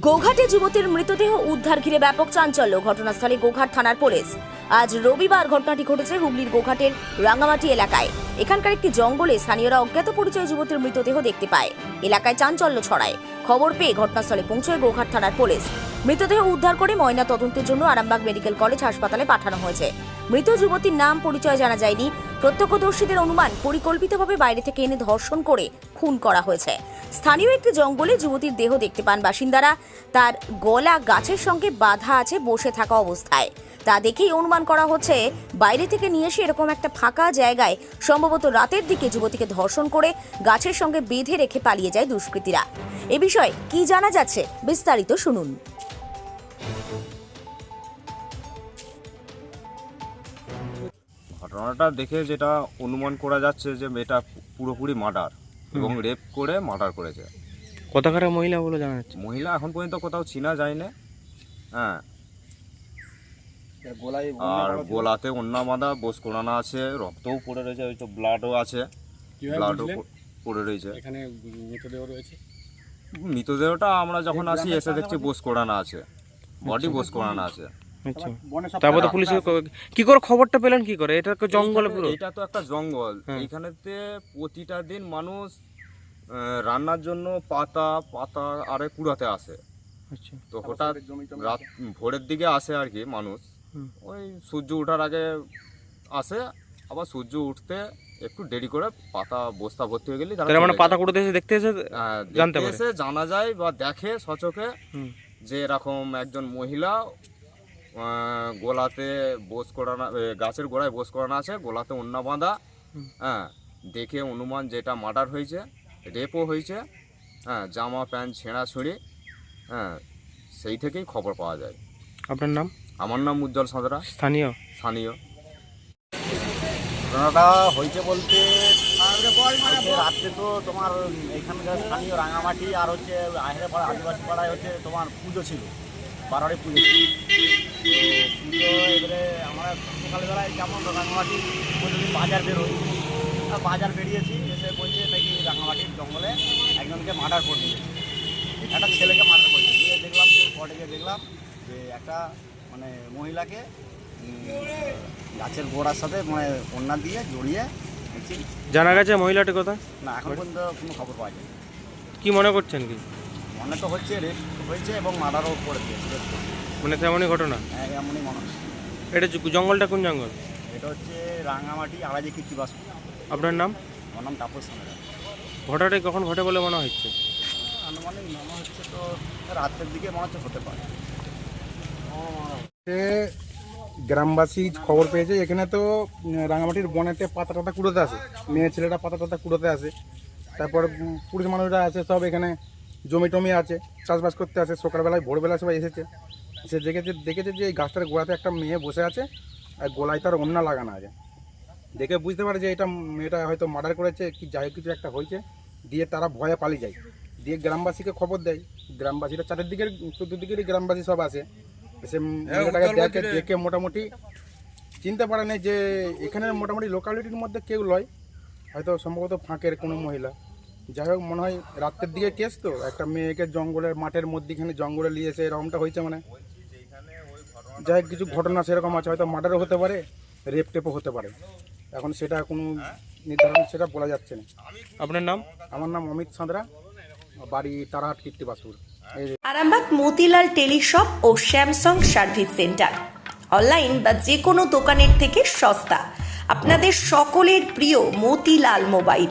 গোঘাটে যুবতীর মৃতদেহ উদ্ধার ঘিরে ব্যাপক চাঞ্চল্য। ঘটনাস্থলে গোঘাট থানার পুলিশ। আজ রবিবার ঘটনাটি ঘটেছে হুগলির গোঘাটের রাঙ্গামাটি এলাকায়। এখানকার একটি জঙ্গলে স্থানীয়রা অজ্ঞাত পরিচয় যুবতীর মৃতদেহ দেখতে পায়। এলাকায় চাঞ্চল্য ছড়ায়। খবর পেয়ে ঘটনাস্থলে পৌঁছয় গোঘাট থানার পুলিশ। মৃতদেহ উদ্ধার করে ময়না তদন্তের জন্য আরামবাগ মেডিকেল কলেজ হাসপাতালে পাঠানো হয়েছে। মৃত যুবতীর নাম পরিচয় জানা যায়নি। প্রত্যক্ষদর্শীদের অনুমান পরিকল্পিতভাবে বাইরে থেকে এনে ধর্ষণ করে খুন করা হয়েছে। স্থানীয় একটি জঙ্গলে যুবতীর দেহ দেখতে পান বাসিন্দারা। তার গলা গাছের সঙ্গে বাঁধা আছে বসে থাকা অবস্থায়। তা দেখেই অনুমান করা হচ্ছে, বাইরে থেকে নিয়ে এসে এরকম একটা ফাঁকা জায়গায় সম্ভবত রাতের দিকে যুবতীকে ধর্ষণ করে গাছের সঙ্গে বেঁধে রেখে পালিয়ে যায় দুষ্কৃতীরা। এ বিষয়ে কি জানা যাচ্ছে, বিস্তারিত শুনুন। ঘটনাটা দেখে যেটা অনুমান করা যাচ্ছে যে মেয়েটা পুরোপুরি মার্ডার এবং রেপ করে মার্ডার করেছে। কোথাকার মহিলা বলে জানা যাচ্ছে? মহিলা এখন পর্যন্ত কোথাও চিনা যায় না হ্যাঁ আর গোলাতে অন্য বাঁধা বোস কোরানো আছে রক্তও পড়ে রয়েছে ওই তো ব্লাডও আছে। ব্লাডও পড়ে রয়েছে। এখানে মৃতদেহ রয়েছে? মৃতদেহটা আমরা যখন আসি এসে দেখছি বোস কোরানো আছে। বডি বোস কোরানো আছে। আচ্ছা। তারপর তো পুলিশ কি করে খবরটা পেলেন কি করে? এটা তো জঙ্গলে পুরো। এটা তো একটা জঙ্গল। হ্যাঁ। এইখানেতে প্রতিটা দিন মানুষ রান্নার জন্য পাতা পাতা আরে কুড়াতে আসে। আচ্ছা। তো হঠাৎ রাত ভোরের দিকে আসে আর কি মানুষ। ওই সূর্য ওঠার আগে আসে আবার সূর্য উঠতে একটু দেরি করে পাতা বস্তা ভর্তি হয়ে গেলে মানে পাতা কুড়োতে এসে দেখতে এসে জানতে এসে জানা যায় বা দেখে সচকে যে এরকম একজন মহিলা গোলাতে বোস করানো গাছের গোড়ায় বোস করানো আছে গোলাতে অন্য বাঁধা। হ্যাঁ দেখে অনুমান যেটা মার্ডার হয়েছে রেপও হয়েছে হ্যাঁ জামা প্যান্ট ছেঁড়া ছুঁড়ি হ্যাঁ সেই থেকেই খবর পাওয়া যায়। আপনার নাম? আমার নাম উজ্জ্বল সাঁতরা। স্থানীয়? স্থানীয়। ঘটনাটা হয়েছে বলতে রাত্রে তো তোমার এখানকার স্থানীয় রাঙামাটি আর হচ্ছে আহেরে পাড়া আদিবাসী পাড়ায় হচ্ছে তোমার পুজো ছিল বারোয়ারি পুজো ছিল। তো এবারে আমরা সকালবেলায় যেমন রাঙামাটি। প্রতিদিন বাজার বেরোই। বাজার বেরিয়েছি এসে বলছে নাকি রাঙামাটির জঙ্গলে একজনকে মার্ডার করে দিয়েছে। একটা ছেলেকে মার্ডার করেছে গিয়ে দেখলাম স্পটে গিয়ে দেখলাম যে একটা মানে মহিলাকে গাছের গোড়ার সাথে মানে কন্যা দিয়ে জড়িয়ে জানা গেছে মহিলাটি কথা না এখন পর্যন্ত কোনো খবর পাওয়া যায় কি মনে করছেন কি? মনে তো হচ্ছে রেপ হয়েছে এবং মার্ডারও rape করেছে। মানে তেমনই ঘটনা? হ্যাঁ এমনই মনে হচ্ছে এটা জঙ্গলটা কোন জঙ্গল? এটা হচ্ছে রাঙামাটি আড়াজি কীর্তিবাস আপনার নাম? আমার নাম তাপস ঘটনাটি কখন ঘটে বলে মনে হচ্ছে? আনুমানিক মনে হচ্ছে তো রাতের দিকে মনে হচ্ছে হতে পারে। গ্রামবাসী খবর পেয়েছে এখানে তো রাঙামাটির বনেতে পাতা টাতা কুড়োতে আসে। মেয়ে ছেলেরা পাতা টাতা কুড়োতে আসে। তারপর পুরুষ মানুষরা আছে সব এখানে জমি টমি আছে চাষবাস করতে আসে। সকালবেলায় ভোরবেলা সবাই এসেছে। সে দেখেছে দেখেছে যে এই গাছটার গোড়াতে একটা মেয়ে বসে আছে আর গোলায় তার অন্যা লাগানো আছে। দেখে বুঝতে পারে যে এটা মেয়েটা হয়তো মার্ডার করেছে কি যাই হোক কিছু একটা হয়েছে। দিয়ে তারা ভয়ে পালিয়ে যায়। দিয়ে গ্রামবাসীকে খবর দেয়। গ্রামবাসীরা চারিদিকের চতুর্দিকেরই গ্রামবাসী সব আছে। সে মেয়েটাকে দেখে দেখে মোটামুটি চিনতে পারে না যে এখানে মোটামুটি লোকালিটির মধ্যে কেউ লয়। হয়তো সম্ভবত ফাঁকের কোনো মহিলা। যাই হোক মনে হয় রাতের দিকে কেস তো। একটা মেয়েকে জঙ্গলের মাঠের মধ্যেখানে জঙ্গলে নিয়ে এসে এরকমটা হয়েছে মানে। যাই হোক কিছু ঘটনা সেরকম আছে হয়তো মার্ডারও হতে পারে রেপ টেপও হতে পারে। এখন সেটা কোনো নির্ধারণ সেটা বলা যাচ্ছে না। আপনার নাম? আমার নাম অমিত সাঁতরা বাড়ি তারাহাট কীর্তিবাসপুর এই আরামবাগ মতিলাল টেলিশপ ও স্যামসাং সার্ভিস সেন্টার। অনলাইন বা যে কোনো দোকানের থেকে সস্তা। আপনাদের সকলের প্রিয় মতিলাল মোবাইল।